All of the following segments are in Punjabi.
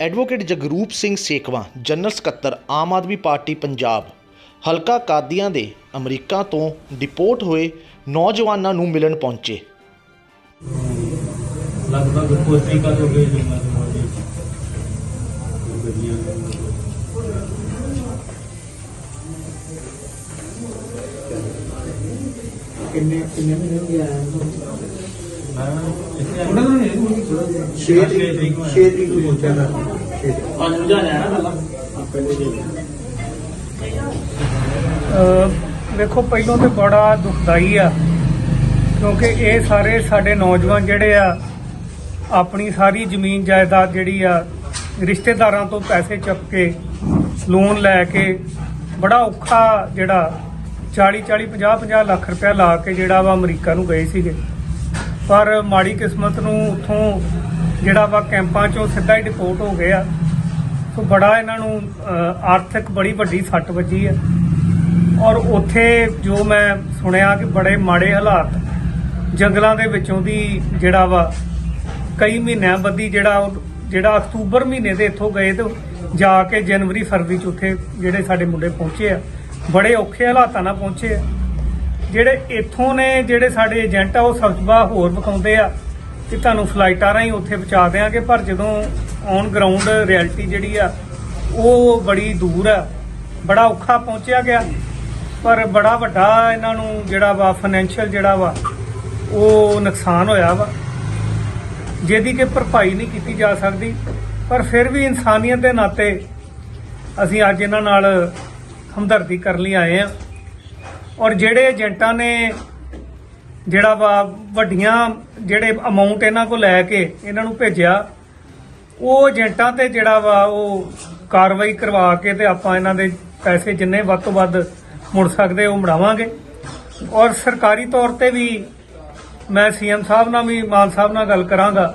ਐਡਵੋਕੇਟ ਜਗਰੂਪ ਸਿੰਘ ਸੇਖਵਾਂ ਜਨਰਲ ਸਕੱਤਰ ਆਮ ਆਦਮੀ ਪਾਰਟੀ ਪੰਜਾਬ ਹਲਕਾ ਕਾਦੀਆਂ ਦੇ ਅਮਰੀਕਾ ਤੋਂ ਡਿਪੋਰਟ ਹੋਏ ਨੌਜਵਾਨਾਂ ਨੂੰ ਮਿਲਣ ਪਹੁੰਚੇ। ਲਗਭਗ ਕੋਸ਼ੀ ਕਾ ਹੋ ਗਈ ਜੀ ਕਿੰਨੇ ਕਿੰਨੇ ਮਹੀਨੇ ਹੋ ਗਏ ਨੂੰ? ਉਹਨਾਂ ਨੂੰ ਨਹੀਂ ਛੇ ਤਰੀਕ ਨੂੰ ਛੇ ਤਰੀਕ ਨੂੰ ਪਹੁੰਚਿਆ ਦਾ ਛੇ ਤਰੀਕ ਅੱਜ ਜਾ ਨਾ ਪਹਿਲਾਂ ਪਹਿਲੇ ਦਿਨ ਅਹ ਵੇਖੋ ਪਹਿਲੋਂ ਤੇ ਬੜਾ ਦੁਖਦਾਈ ਆ, ਕਿਉਂਕਿ ਇਹ ਸਾਰੇ ਸਾਡੇ ਨੌਜਵਾਨ ਜਿਹੜੇ ਆ, ਆਪਣੀ ਸਾਰੀ ਜ਼ਮੀਨ ਜਾਇਦਾਦ ਜਿਹੜੀ ਆ, ਰਿਸ਼ਤੇਦਾਰਾਂ ਤੋਂ ਪੈਸੇ ਚੱਕ ਕੇ ਲੋਨ ਲੈ ਕੇ, ਬੜਾ ਔਖਾ ਜਿਹੜਾ 40 40 50 50 ਲੱਖ ਰੁਪਇਆ ਲਾ ਕੇ ਜਿਹੜਾ ਵਾ ਅਮਰੀਕਾ ਨੂੰ ਗਏ ਸੀਗੇ। ਪਰ ਮਾੜੀ ਕਿਸਮਤ ਨੂੰ ਉੱਥੋਂ ਜਿਹੜਾ ਵਾ ਕੈਂਪਾਂ ਚੋਂ ਸਿੱਧਾ ਹੀ ਡਿਪੋਰਟ ਹੋ ਗਏ ਆ। ਸੋ ਬੜਾ ਇਹਨਾਂ ਨੂੰ ਆਰਥਿਕ ਬੜੀ ਵੱਡੀ ਸੱਟ ਵੱਜੀ ਹੈ ਔਰ ਉੱਥੇ ਜੋ ਮੈਂ ਸੁਣਿਆ ਕਿ ਬੜੇ ਮਾੜੇ ਹਾਲਾਤ ਜੰਗਲਾਂ ਦੇ ਵਿੱਚੋਂ ਦੀ ਜਿਹੜਾ ਵਾ ਕਈ ਮਹੀਨਿਆਂ ਬੱਦੀ ਜਿਹੜਾ ਉਹ- ਜਿਹੜਾ ਅਕਤੂਬਰ ਮਹੀਨੇ ਦੇ ਇੱਥੋਂ ਗਏ ਤੇ ਜਾ ਕੇ ਜਨਵਰੀ, ਫਰਵਰੀ ਚ ਉੱਥੇ ਜਿਹੜੇ ਸਾਡੇ ਮੁੰਡੇ ਪਹੁੰਚੇ ਆ। ਬੜੇ ਔਖੇ ਹਾਲਾਤਾਂ ਨਾਲ ਪਹੁੰਚੇ ਆ। ਜਿਹੜੇ ਇੱਥੋਂ ਨੇ, ਜਿਹੜੇ ਸਾਡੇ ਏਜੰਟ ਆ, ਉਹ ਸਬਜ਼ਬਾ ਹੋਰ ਵਿਖਾਉਂਦੇ ਆ ਕਿ ਤੁਹਾਨੂੰ ਫਲਾਈਟਾਂ ਰਾਹੀਂ ਉੱਥੇ ਪਹੁੰਚਾ ਦਿਆਂਗੇ। ਪਰ ਜਦੋਂ ਔਨ ਗਰਾਊਂਡ ਰਿਐਲਿਟੀ ਜਿਹੜੀ ਆ, ਉਹ ਬੜੀ ਦੂਰ ਆ। ਬੜਾ ਔਖਾ ਪਹੁੰਚਿਆ ਗਿਆ। ਪਰ ਬੜਾ ਵੱਡਾ ਇਹਨਾਂ ਨੂੰ ਜਿਹੜਾ ਵਾ ਫਾਈਨੈਂਸ਼ੀਅਲ ਜਿਹੜਾ ਵਾ, ਉਹ ਨੁਕਸਾਨ ਹੋਇਆ ਵਾ। ਜਿਹਦੀ ਕਿ ਭਰਪਾਈ ਨਹੀਂ ਕੀਤੀ ਜਾ ਸਕਦੀ। ਪਰ ਫਿਰ ਵੀ ਇਨਸਾਨੀਅਤ ਦੇ ਨਾਤੇ ਅਸੀਂ ਅੱਜ ਇਹਨਾਂ ਨਾਲ ਹਮਦਰਦੀ ਕਰਨ ਲਈ ਆਏ ਆ। ਔਰ ਜਿਹੜੇ ਏਜੰਟਾਂ ਨੇ ਜਿਹੜਾ ਵਾ ਵੱਡੀਆਂ ਜਿਹੜੇ ਅਮਾਉਂਟ ਇਹਨਾਂ ਕੋਲ ਲੈ ਕੇ ਇਹਨਾਂ ਨੂੰ ਭੇਜਿਆ, ਉਹ ਏਜੰਟਾਂ ਤੇ ਜਿਹੜਾ ਵਾ ਉਹ ਕਾਰਵਾਈ ਕਰਵਾ ਕੇ ਤੇ ਆਪਾਂ ਇਹਨਾਂ ਦੇ ਪੈਸੇ ਜਿੰਨੇ ਵੱਧ ਤੋਂ ਵੱਧ ਮੁੜ ਸਕਦੇ ਉਹ ਮੁੜਾਵਾਂਗੇ। ਔਰ ਸਰਕਾਰੀ ਤੌਰ ਤੇ ਵੀ ਮੈਂ ਸੀਐਮ ਸਾਹਿਬ ਨਾਲ ਵੀ, ਮਾਨ ਸਾਹਿਬ ਨਾਲ ਗੱਲ ਕਰਾਂਗਾ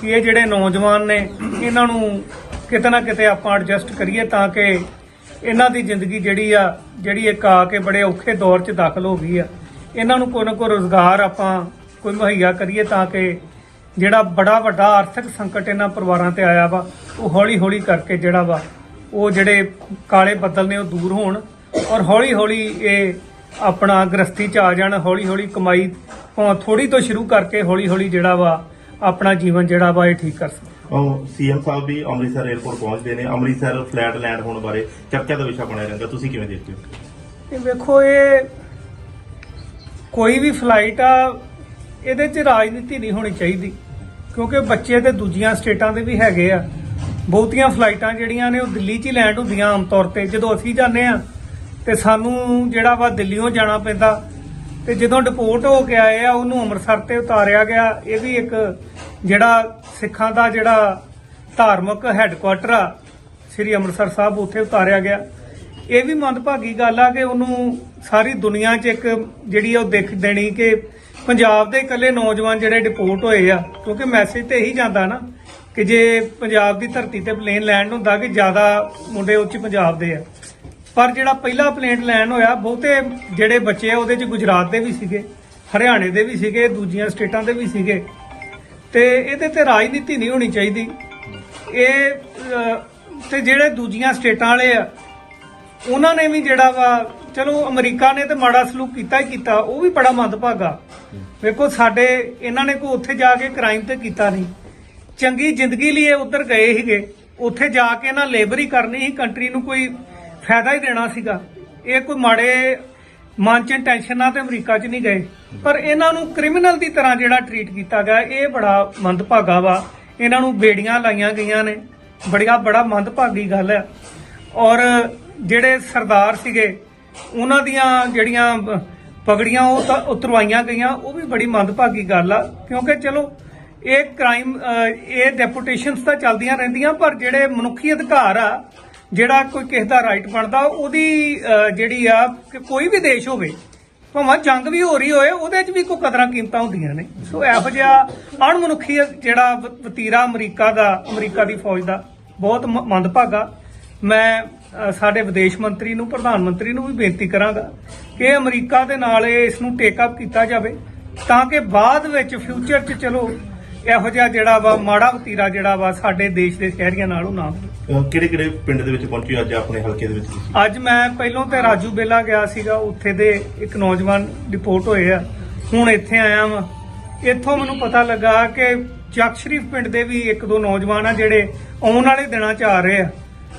ਕਿ ਇਹ ਜਿਹੜੇ ਨੌਜਵਾਨ ਨੇ, ਇਹਨਾਂ ਨੂੰ ਕਿਤੇ ਨਾ ਕਿਤੇ ਆਪਾਂ ਐਡਜਸਟ ਕਰੀਏ ਤਾਂ ਕਿ ਇਹਨਾਂ ਦੀ ਜ਼ਿੰਦਗੀ ਜਿਹੜੀ ਆ, ਜਿਹੜੀ ਇੱਕ ਆ ਕੇ ਬੜੇ ਔਖੇ ਦੌਰ 'ਚ ਦਾਖਲ ਹੋ ਗਈ ਆ। ਇਹਨਾਂ ਨੂੰ ਕੋਈ ਨਾ ਕੋਈ ਰੋਜ਼ਗਾਰ ਆਪਾਂ ਕੋਈ ਮੁਹੱਈਆ ਕਰੀਏ ਤਾਂ ਕਿ ਜਿਹੜਾ ਬੜਾ ਵੱਡਾ ਆਰਥਿਕ ਸੰਕਟ ਇਹਨਾਂ ਪਰਿਵਾਰਾਂ ਤੇ ਆਇਆ ਵਾ, ਉਹ ਹੌਲੀ ਹੌਲੀ ਕਰਕੇ ਜਿਹੜਾ ਵਾ, ਉਹ ਜਿਹੜੇ ਕਾਲੇ ਬੱਦਲ ਨੇ ਉਹ ਦੂਰ ਹੋਣ ਔਰ ਹੌਲੀ ਹੌਲੀ ਇਹ ਆਪਣਾ ਗ੍ਰਸਤੀ ਚ ਆ ਜਾਣ ਹੌਲੀ ਹੌਲੀ ਕਮਾਈ ਭਾਵੇਂ ਥੋੜੀ ਤੋਂ ਸ਼ੁਰੂ ਕਰਕੇ ਹੌਲੀ ਹੌਲੀ ਜਿਹੜਾ ਵਾ, ਆਪਣਾ ਜੀਵਨ ਜਿਹੜਾ ਵਾ ਇਹ ਠੀਕ ਕਰ ਸਕਣ। ਉਹ ਸੀਐਮ ਸਾਹਿਬ ਵੀ ਅੰਮ੍ਰਿਤਸਰ 에ਅਰਪੋਰਟ ਪਹੁੰਚਦੇ ਨੇ। ਅੰਮ੍ਰਿਤਸਰ ਫਲੈਟ ਲੈਂਡ ਹੋਣ ਬਾਰੇ ਚਰਚਾ ਦਾ ਵਿਸ਼ਾ ਬਣਿਆ ਰਹਿੰਦਾ। ਤੁਸੀਂ ਕਿਵੇਂ ਦੇਖਦੇ ਹੋ? ਇਹ ਵੇਖੋ, ਇਹ ਕੋਈ ਵੀ ਫਲਾਈਟ ਆ, ਇਹਦੇ 'ਚ ਰਾਜਨੀਤੀ ਨਹੀਂ ਹੋਣੀ ਚਾਹੀਦੀ। ਕਿਉਂਕਿ ਬੱਚੇ ਤੇ ਦੂਜੀਆਂ ਸਟੇਟਾਂ ਦੇ ਵੀ ਹੈਗੇ ਆ। ਬਹੁਤੀਆਂ ਫਲਾਈਟਾਂ ਜਿਹੜੀਆਂ ਨੇ, ਉਹ ਦਿੱਲੀ 'ਚ ਹੀ ਲੈਂਡ ਹੁੰਦੀਆਂ ਆਮ ਤੌਰ ਤੇ। ਜਦੋਂ ਅਸੀਂ ਜਾਂਦੇ ਆ, ਤੇ ਸਾਨੂੰ ਜਿਹੜਾ ਵਾ ਦਿੱਲੀੋਂ ਜਾਣਾ ਪੈਂਦਾ। ਤੇ ਜਦੋਂ ਡਿਪੋਰਟ ਹੋ ਕੇ ਆਏ ਆ, ਉਹਨੂੰ ਅੰਮ੍ਰਿਤਸਰ ਤੇ ਉਤਾਰਿਆ ਗਿਆ। ਇਹ ਵੀ ਇੱਕ ਜਿਹੜਾ ਸਿੱਖਾਂ ਦਾ ਜਿਹੜਾ ਧਾਰਮਿਕ ਹੈੱਡਕੁਆਟਰ ਆ, ਸ੍ਰੀ ਅੰਮ੍ਰਿਤਸਰ ਸਾਹਿਬ, ਉੱਥੇ ਉਤਾਰਿਆ ਗਿਆ। ਇਹ ਵੀ ਮੰਦਭਾਗੀ ਗੱਲ ਆ ਕਿ ਉਹਨੂੰ ਸਾਰੀ ਦੁਨੀਆ 'ਚ ਇੱਕ ਜਿਹੜੀ ਆ ਉਹ ਦੇਖ ਦੇਣੀ ਕਿ ਪੰਜਾਬ ਦੇ ਇਕੱਲੇ ਨੌਜਵਾਨ ਜਿਹੜੇ ਡਿਪੋਰਟ ਹੋਏ ਆ, ਕਿਉਂਕਿ ਮੈਸੇਜ ਤੇ ਇਹੀ ਜਾਂਦਾ ਨਾ ਕਿ ਜੇ ਪੰਜਾਬ ਦੀ ਧਰਤੀ ਤੇ ਪਲੇਨ ਲੈਂਡ ਹੁੰਦਾ ਕਿ ਜ਼ਿਆਦਾ ਮੁੰਡੇ ਉੱਚ ਪੰਜਾਬ ਦੇ ਆ। ਪਰ ਜਿਹੜਾ ਪਹਿਲਾ ਪਲੇਨ ਲੈਂਡ ਹੋਇਆ, ਬਹੁਤੇ ਜਿਹੜੇ ਬੱਚੇ ਆ, ਉਹਦੇ 'ਚ ਗੁਜਰਾਤ ਦੇ ਵੀ ਸੀਗੇ, ਹਰਿਆਣੇ ਦੇ ਵੀ ਸੀਗੇ, ਦੂਜੀਆਂ ਸਟੇਟਾਂ ਦੇ ਵੀ ਸੀਗੇ। ਤੇ ਇਹਦੇ ਤੇ ਰਾਜਨੀਤੀ ਨਹੀਂ ਹੋਣੀ ਚਾਹੀਦੀ। ਇਹ ਅਹ, ਤੇ ਜਿਹੜੇ ਦੂਜੀਆਂ ਸਟੇਟਾਂ ਵਾਲੇ ਆ ਉਹਨਾਂ ਨੇ ਵੀ ਜਿਹੜਾ ਵਾ ਚਲੋ ਅਮਰੀਕਾ ਨੇ ਤੇ ਮਾੜਾ ਸਲੂਕ ਕੀਤਾ ਹੀ ਕੀਤਾ ਉਹ ਵੀ ਬੜਾ ਮੰਦਭਾਗਾ। ਵੇਖੋ ਸਾਡੇ ਇਹਨਾਂ ਨੇ ਕੋਈ ਉੱਥੇ ਜਾ ਕੇ ਕ੍ਰਾਈਮ ਤੇ ਕੀਤਾ ਨਹੀਂ। ਚੰਗੀ ਜ਼ਿੰਦਗੀ ਲਈ ਇਹ ਉੱਧਰ ਗਏ ਸੀਗੇ। ਉੱਥੇ ਜਾ ਕੇ ਇਹਨਾਂ ਲੇਬਰ ਹੀ ਕਰਨੀ ਸੀ ਕੰਟਰੀ ਨੂੰ ਕੋਈ ਫਾਇਦਾ ਹੀ ਦੇਣਾ ਸੀਗਾ। ਇਹ ਕੋਈ ਮਾੜੇ ਮਨ ਚ ਟੈਨਸ਼ਨਾਂ ਤੇ ਅਮਰੀਕਾ 'ਚ ਨਹੀਂ ਗਏ। ਪਰ ਇਹਨਾਂ ਨੂੰ ਕ੍ਰਿਮੀਨਲ ਦੀ ਤਰ੍ਹਾਂ ਜਿਹੜਾ ਟਰੀਟ ਕੀਤਾ ਗਿਆ, ਇਹ ਬੜਾ ਮੰਦਭਾਗਾ ਵਾ। ਇਹਨਾਂ ਨੂੰ ਬੇੜੀਆਂ ਲਾਈਆਂ ਗਈਆਂ ਨੇ। ਬੜੀਆ, ਬੜਾ ਮੰਦਭਾਗੀ ਗੱਲ ਹੈ। ਔਰ ਜਿਹੜੇ ਸਰਦਾਰ ਸੀਗੇ, ਉਹਨਾਂ ਦੀਆਂ ਜਿਹੜੀਆਂ ਪਗੜੀਆਂ ਉਹ ਤਾਂ ਉਤਰਵਾਈਆਂ ਗਈਆਂ, ਉਹ ਵੀ ਬੜੀ ਮੰਦਭਾਗੀ ਗੱਲ ਆ। ਕਿਉਂਕਿ ਚਲੋ, ਇਹ ਕ੍ਰਾਈਮ ਇਹ ਡੈਪੂਟੇਸ਼ਨਸ ਤਾਂ ਚੱਲਦੀਆਂ ਰਹਿੰਦੀਆਂ, ਪਰ ਜਿਹੜੇ ਮਨੁੱਖੀ ਅਧਿਕਾਰ ਆ ਜਿਹੜਾ ਕੋਈ ਕਿਸੇ ਦਾ ਰਾਈਟ ਬਣਦਾ, ਉਹਦੀ ਜਿਹੜੀ ਆ, ਕਿ ਕੋਈ ਵੀ ਦੇਸ਼ ਹੋਵੇ, ਭਾਵੇਂ ਜੰਗ ਵੀ ਹੋ ਰਹੀ ਹੋਏ, ਉਹਦੇ 'ਚ ਵੀ ਕੋਈ ਕਦਰਾਂ ਕੀਮਤਾਂ ਹੁੰਦੀਆਂ ਨੇ। ਸੋ ਇਹੋ ਜਿਹਾ ਅਣਮਨੁੱਖੀ ਜਿਹੜਾ ਵ- ਵਤੀਰਾ ਅਮਰੀਕਾ ਦਾ, ਅਮਰੀਕਾ ਦੀ ਫੌਜ ਦਾ ਬਹੁਤ ਮ- ਮੰਦਭਾਗਾ। ਮੈਂ ਸਾਡੇ ਵਿਦੇਸ਼ ਮੰਤਰੀ ਨੂੰ, ਪ੍ਰਧਾਨ ਮੰਤਰੀ ਨੂੰ ਵੀ ਬੇਨਤੀ ਕਰਾਂਗਾ ਕਿ ਅਮਰੀਕਾ ਦੇ ਨਾਲ ਇਸ ਨੂੰ ਟੇਕ ਅਪ ਕੀਤਾ ਜਾਵੇ, ਤਾਂ ਕਿ ਬਾਅਦ ਵਿੱਚ ਫਿਊਚਰ 'ਚ ਚਲੋ, ਇਹੋ ਜਿਹਾ ਜਿਹੜਾ ਵਾ, ਮਾੜਾ ਵਤੀਰਾ ਜਿਹੜਾ ਵਾ, ਸਾਡੇ ਦੇਸ਼ ਦੇ ਸ਼ਹਿਰੀਆਂ ਨਾਲ ਉਹ ਨਾ ਹੋਵੇ। ਕਿਹੜੇ ਕਿਹੜੇ ਪਿੰਡ ਦੇ ਵਿੱਚ ਪਹੁੰਚੇ ਅੱਜ ਆਪਣੇ ਹਲਕੇ ਦੇ ਵਿੱਚ? ਤੁਸੀਂ ਅੱਜ ਮੈਂ ਪਹਿਲੋਂ ਤੇ ਰਾਜੂ ਬੇਲਾ ਗਿਆ ਸੀਗਾ ਉੱਥੇ ਦੇ ਇੱਕ ਨੌਜਵਾਨ ਰਿਪੋਰਟ ਹੋਏ ਆ। ਹੁਣ ਇੱਥੇ ਆਇਆ ਵਾਂ। ਇੱਥੋਂ ਮੈਨੂੰ ਪਤਾ ਲੱਗਾ ਕਿ ਚੱਕ ਸ਼ਰੀਫ ਪਿੰਡ ਦੇ ਵੀ ਇੱਕ ਦੋ ਨੌਜਵਾਨ ਆ ਜਿਹੜੇ ਆਉਣ ਵਾਲੇ ਦਿਨਾਂ 'ਚ ਆ ਰਹੇ ਆ।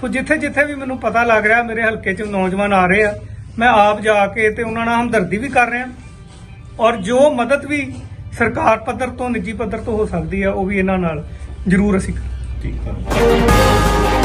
ਸੋ ਜਿੱਥੇ ਜਿੱਥੇ ਵੀ ਮੈਨੂੰ ਪਤਾ ਲੱਗ ਰਿਹਾ ਮੇਰੇ ਹਲਕੇ 'ਚ ਨੌਜਵਾਨ ਆ ਰਹੇ ਆ। ਮੈਂ ਆਪ ਜਾ ਕੇ ਤੇ ਉਹਨਾਂ ਨਾਲ ਹਮਦਰਦੀ ਵੀ ਕਰ ਰਿਹਾ। ਔਰ ਜੋ ਮਦਦ ਵੀ ਸਰਕਾਰ ਪੱਧਰ ਤੋਂ ਨਿੱਜੀ ਪੱਧਰ ਤੋਂ ਹੋ ਸਕਦੀ ਆ ਉਹ ਵੀ ਇਹਨਾਂ ਨਾਲ ਜ਼ਰੂਰ ਅਸੀਂ ਠੀਕ ਹੈ